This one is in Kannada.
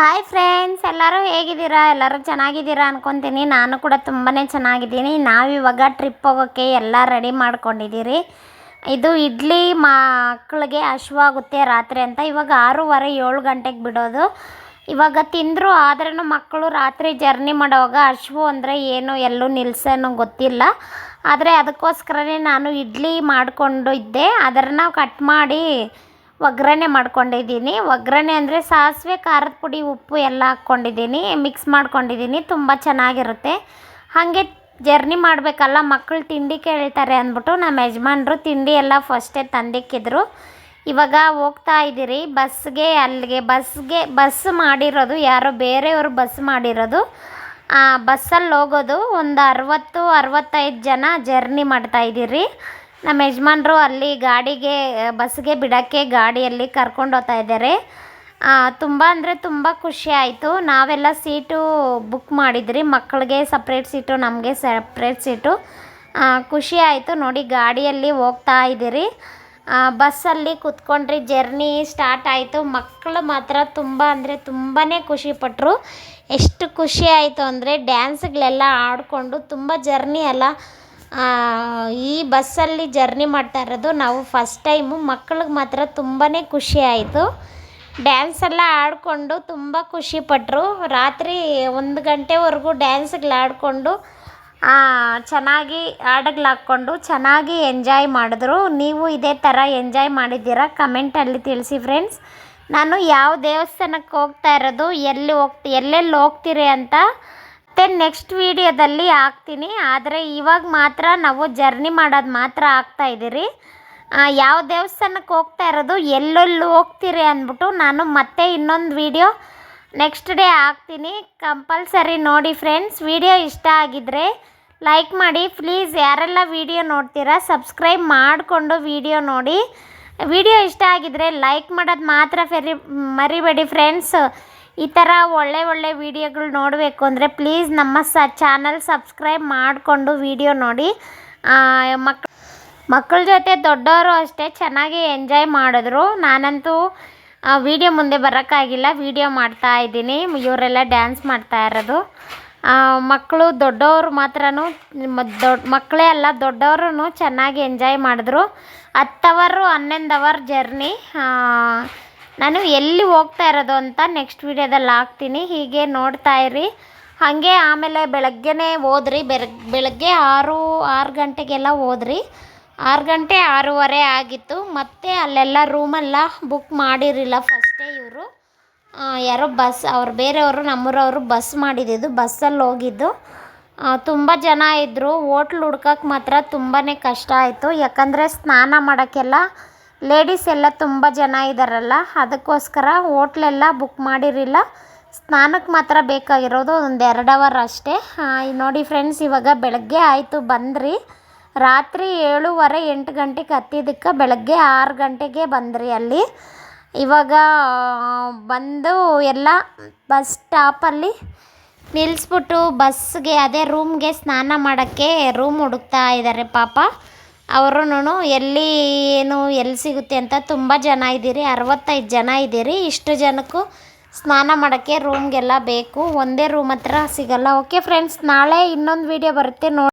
ಹಾಯ್ ಫ್ರೆಂಡ್ಸ್ ಎಲ್ಲರೂ ಹೇಗಿದ್ದೀರಾ? ಎಲ್ಲರೂ ಚೆನ್ನಾಗಿದ್ದೀರಾ ಅನ್ಕೊತೀನಿ. ನಾನು ಕೂಡ ತುಂಬಾ ಚೆನ್ನಾಗಿದ್ದೀನಿ. ನಾವಿವಾಗ ಟ್ರಿಪ್ ಹೋಗೋಕ್ಕೆ ಎಲ್ಲ ರೆಡಿ ಮಾಡ್ಕೊಂಡಿದ್ದೀರಿ. ಇದು ಇಡ್ಲಿ ಮಕ್ಕಳಿಗೆ ಹಶುವಾಗುತ್ತೆ ರಾತ್ರಿ ಅಂತ. ಇವಾಗ ಆರೂವರೆ, ಏಳು ಗಂಟೆಗೆ ಬಿಡೋದು. ಇವಾಗ ತಿಂದರು ಆದ್ರೂ ಮಕ್ಕಳು ರಾತ್ರಿ ಜರ್ನಿ ಮಾಡೋವಾಗ ಹಶುವು ಅಂದರೆ ಏನು, ಎಲ್ಲೂ ನಿಲ್ಸೋನು ಗೊತ್ತಿಲ್ಲ. ಆದರೆ ಅದಕ್ಕೋಸ್ಕರನೇ ನಾನು ಇಡ್ಲಿ ಮಾಡಿಕೊಂಡು ಇದ್ದೆ. ಅದನ್ನು ಕಟ್ ಮಾಡಿ ಒಗ್ಗರಣೆ ಮಾಡ್ಕೊಂಡಿದ್ದೀನಿ. ಒಗ್ಗರಣೆ ಅಂದರೆ ಸಾಸಿವೆ, ಖಾರದ ಪುಡಿ, ಉಪ್ಪು ಎಲ್ಲ ಹಾಕ್ಕೊಂಡಿದ್ದೀನಿ. ಮಿಕ್ಸ್ ಮಾಡ್ಕೊಂಡಿದ್ದೀನಿ. ತುಂಬ ಚೆನ್ನಾಗಿರುತ್ತೆ. ಹಾಗೆ ಜರ್ನಿ ಮಾಡಬೇಕಲ್ಲ ಮಕ್ಕಳು ತಿಂಡಿ ಕೇಳ್ತಾರೆ ಅಂದ್ಬಿಟ್ಟು ನಮ್ಮ ಯಜಮಾನ್ರು ತಿಂಡಿ ಎಲ್ಲ ಫಸ್ಟೇ ತಂದಿಕ್ಕಿದ್ರು. ಇವಾಗ ಹೋಗ್ತಾ ಇದ್ದೀರಿ. ಬಸ್ಗೆ ಅಲ್ಲಿಗೆ, ಬಸ್ಗೆ, ಬಸ್ ಮಾಡಿರೋದು ಯಾರೋ ಬೇರೆಯವರು ಬಸ್ ಮಾಡಿರೋದು. ಬಸ್ಸಲ್ಲಿ ಹೋಗೋದು ಒಂದು ಅರವತ್ತು, ಅರವತ್ತೈದು ಜನ ಜರ್ನಿ ಮಾಡ್ತಾ ಇದ್ದೀರಿ. ನಮ್ಮ ಯಜಮಾನ್ರು ಅಲ್ಲಿ ಗಾಡಿಗೆ ಬಸ್ಗೆ ಬಿಡೋಕ್ಕೆ ಗಾಡಿಯಲ್ಲಿ ಕರ್ಕೊಂಡು ಹೋಗ್ತಾ ಇದ್ದಾರೆ. ತುಂಬ ಅಂದರೆ ತುಂಬ ಖುಷಿ ಆಯಿತು. ನಾವೆಲ್ಲ ಸೀಟು ಬುಕ್ ಮಾಡಿದ್ರಿ. ಮಕ್ಕಳಿಗೆ ಸಪ್ರೇಟ್ ಸೀಟು ನಮಗೆ ಸಪ್ರೇಟ್ ಸೀಟು ಖುಷಿ ಆಯಿತು. ನೋಡಿ, ಗಾಡಿಯಲ್ಲಿ ಹೋಗ್ತಾ ಇದ್ದೀರಿ. ಬಸ್ಸಲ್ಲಿ ಕುತ್ಕೊಂಡ್ರಿ. ಜರ್ನಿ ಸ್ಟಾರ್ಟ್ ಆಯಿತು. ಮಕ್ಕಳು ಮಾತ್ರ ತುಂಬ ಅಂದರೆ ತುಂಬಾ ಖುಷಿಪಟ್ಟರು ಎಷ್ಟು ಖುಷಿ ಆಯಿತು ಅಂದರೆ ಡ್ಯಾನ್ಸ್ಗಳೆಲ್ಲ ಆಡಿಕೊಂಡು ತುಂಬ ಜರ್ನಿ ಎಲ್ಲ ಈ ಬಸ್ಸಲ್ಲಿ ಜರ್ನಿ ಮಾಡ್ತಾ ಇರೋದು ನಾವು ಫಸ್ಟ್ ಟೈಮು ಮಕ್ಳಿಗೆ ಮಾತ್ರ ತುಂಬಾ ಖುಷಿ ಆಯಿತು. ಡ್ಯಾನ್ಸ್ ಎಲ್ಲ ಆಡಿಕೊಂಡು ತುಂಬ ಖುಷಿಪಟ್ಟರು ರಾತ್ರಿ ಒಂದು ಗಂಟೆವರೆಗೂ ಡ್ಯಾನ್ಸ್ಗಳು ಆಡಿಕೊಂಡು ಚೆನ್ನಾಗಿ ಹಾಡುಗಳು ಹಾಕ್ಕೊಂಡು ಚೆನ್ನಾಗಿ ಎಂಜಾಯ್ ಮಾಡಿದ್ರು. ನೀವು ಇದೇ ಥರ ಎಂಜಾಯ್ ಮಾಡಿದ್ದೀರಾ? ಕಮೆಂಟಲ್ಲಿ ತಿಳಿಸಿ ಫ್ರೆಂಡ್ಸ್ ನಾನು ಯಾವ ದೇವಸ್ಥಾನಕ್ಕೆ ಹೋಗ್ತಾ ಇರೋದು, ಎಲ್ಲಿ ಹೋಗ್ತಿ, ಎಲ್ಲೆಲ್ಲಿ ಹೋಗ್ತೀರಿ ಅಂತ ಮತ್ತೆ ನೆಕ್ಸ್ಟ್ ವಿಡಿಯೋದಲ್ಲಿ ಹಾಕ್ತೀನಿ. ಆದರೆ ಇವಾಗ ಮಾತ್ರ ನಾವು ಜರ್ನಿ ಮಾಡೋದು ಮಾತ್ರ ಆಗ್ತಾ ಇದ್ದೀರಿ ಯಾವ ದೇವಸ್ಥಾನಕ್ಕೆ ಹೋಗ್ತಾ ಇರೋದು, ಎಲ್ಲೆಲ್ಲಿ ಹೋಗ್ತೀರಿ ಅಂದ್ಬಿಟ್ಟು ನಾನು ಮತ್ತೆ ಇನ್ನೊಂದು ವಿಡಿಯೋ ನೆಕ್ಸ್ಟ್ ಡೇ ಹಾಕ್ತೀನಿ. ಕಂಪಲ್ಸರಿ ನೋಡಿ ಫ್ರೆಂಡ್ಸ್ ವಿಡಿಯೋ ಇಷ್ಟ ಆಗಿದ್ರೆ ಲೈಕ್ ಮಾಡಿ. ಪ್ಲೀಸ್ ಯಾರೆಲ್ಲ ವಿಡಿಯೋ ನೋಡ್ತೀರಾ ಸಬ್ಸ್ಕ್ರೈಬ್ ಮಾಡಿಕೊಂಡು ವಿಡಿಯೋ ನೋಡಿ. ವಿಡಿಯೋ ಇಷ್ಟ ಆಗಿದ್ದರೆ ಲೈಕ್ ಮಾಡೋದು ಮಾತ್ರ ಫೆರಿ, ಮರಿಬೇಡಿ ಫ್ರೆಂಡ್ಸ್ ಈ ಥರ ಒಳ್ಳೆ ಒಳ್ಳೆ ವೀಡಿಯೋಗಳು ನೋಡಬೇಕು ಅಂದರೆ ಪ್ಲೀಸ್ ನಮ್ಮ ಸ ಚಾನಲ್ ಸಬ್ಸ್ಕ್ರೈಬ್ ಮಾಡಿಕೊಂಡು ವೀಡಿಯೋ ನೋಡಿ. ಮಕ್ ಮಕ್ಕಳ ಜೊತೆ ದೊಡ್ಡವರು ಅಷ್ಟೇ ಚೆನ್ನಾಗಿ ಎಂಜಾಯ್ ಮಾಡಿದ್ರು. ನಾನಂತೂ ವೀಡಿಯೋ ಮುಂದೆ ಬರೋಕ್ಕಾಗಿಲ್ಲ. ವೀಡಿಯೋ ಮಾಡ್ತಾ ಇದ್ದೀನಿ. ಇವರೆಲ್ಲ ಡ್ಯಾನ್ಸ್ ಮಾಡ್ತಾ ಇರೋದು. ಮಕ್ಕಳು ದೊಡ್ಡವರು ಮಾತ್ರ ದೊಡ್ಡ ಮಕ್ಕಳೇ ಅಲ್ಲ ದೊಡ್ಡವರು ಚೆನ್ನಾಗಿ ಎಂಜಾಯ್ ಮಾಡಿದ್ರು. ಹತ್ತು ಅವರು ಹನ್ನೊಂದು ಅವರ್ ಜರ್ನಿ ನಾನು ಎಲ್ಲಿ ಹೋಗ್ತಾ ಇರೋದು ಅಂತ ನೆಕ್ಸ್ಟ್ ವೀಡಿಯೋದಲ್ಲಿ ಹಾಕ್ತೀನಿ. ಹೀಗೆ ನೋಡ್ತಾ ಇರಿ. ಹಾಗೆ ಆಮೇಲೆ ಬೆಳಗ್ಗೆನೇ ಹೋದ್ರಿ. ಬೆಳಗ್ಗೆ ಆರು ಆರು ಗಂಟೆಗೆಲ್ಲ ಹೋದ್ರಿ. ಆರು ಗಂಟೆ ಆರೂವರೆ ಆಗಿತ್ತು. ಮತ್ತೆ ಅಲ್ಲೆಲ್ಲ ರೂಮೆಲ್ಲ ಬುಕ್ ಮಾಡಿರಲಿಲ್ಲ ಫಸ್ಟೇ ಇವರು. ಯಾರೋ ಬಸ್ ಅವ್ರು ಬೇರೆಯವರು ನಮ್ಮೂರವರು ಬಸ್ ಮಾಡಿದ್ದು ಬಸ್ಸಲ್ಲಿ ಹೋಗಿದ್ದು. ತುಂಬ ಜನ ಇದ್ದರು ಹೋಟ್ಲ್ ಹುಡ್ಕಕ್ಕೆ ಮಾತ್ರ ತುಂಬಾ ಕಷ್ಟ ಆಯಿತು. ಯಾಕಂದರೆ ಸ್ನಾನ ಮಾಡೋಕ್ಕೆಲ್ಲ ಲೇಡೀಸ್ ಎಲ್ಲ ತುಂಬ ಜನ ಇದ್ದಾರಲ್ಲ ಅದಕ್ಕೋಸ್ಕರ ಹೋಟ್ಲೆಲ್ಲ ಬುಕ್ ಮಾಡಿರಲಿಲ್ಲ. ಸ್ನಾನಕ್ಕೆ ಮಾತ್ರ ಬೇಕಾಗಿರೋದು ಒಂದು ಎರಡು ಅವರ್ ಅಷ್ಟೇ. ನೋಡಿ ಫ್ರೆಂಡ್ಸ್ ಇವಾಗ ಬೆಳಗ್ಗೆ ಆಯಿತು, ಬಂದ್ರಿ. ರಾತ್ರಿ ಏಳುವರೆ ಎಂಟು ಗಂಟೆಗೆ ಹತ್ತಿದ್ದಕ್ಕೆ ಬೆಳಗ್ಗೆ ಆರು ಗಂಟೆಗೆ ಬಂದ್ರಿ ಅಲ್ಲಿ. ಇವಾಗ ಬಂದು ಎಲ್ಲ ಬಸ್ ಸ್ಟಾಪಲ್ಲಿ ನಿಲ್ಲಿಸ್ಬಿಟ್ಟು ಬಸ್ಗೆ ಅದೇ ರೂಮ್ಗೆ ಸ್ನಾನ ಮಾಡೋಕ್ಕೆ ರೂಮ್ ಹುಡುಕ್ತಾ ಇದ್ದಾರೆ ಪಾಪ. ಅವರೂ ಎಲ್ಲಿ ಏನು, ಎಲ್ಲಿ ಸಿಗುತ್ತೆ ಅಂತ ತುಂಬ ಜನ ಇದ್ದೀರಿ, ಅರವತ್ತೈದು ಜನ ಇದ್ದೀರಿ. ಇಷ್ಟು ಜನಕ್ಕೂ ಸ್ನಾನ ಮಾಡೋಕ್ಕೆ ರೂಮ್ಗೆಲ್ಲ ಬೇಕು. ಒಂದೇ ರೂಮ್ ಹತ್ರ ಸಿಗಲ್ಲ. ಓಕೆ ಫ್ರೆಂಡ್ಸ್ ನಾಳೆ ಇನ್ನೊಂದು ವೀಡಿಯೋ ಬರುತ್ತೆ. ನೋಡಿ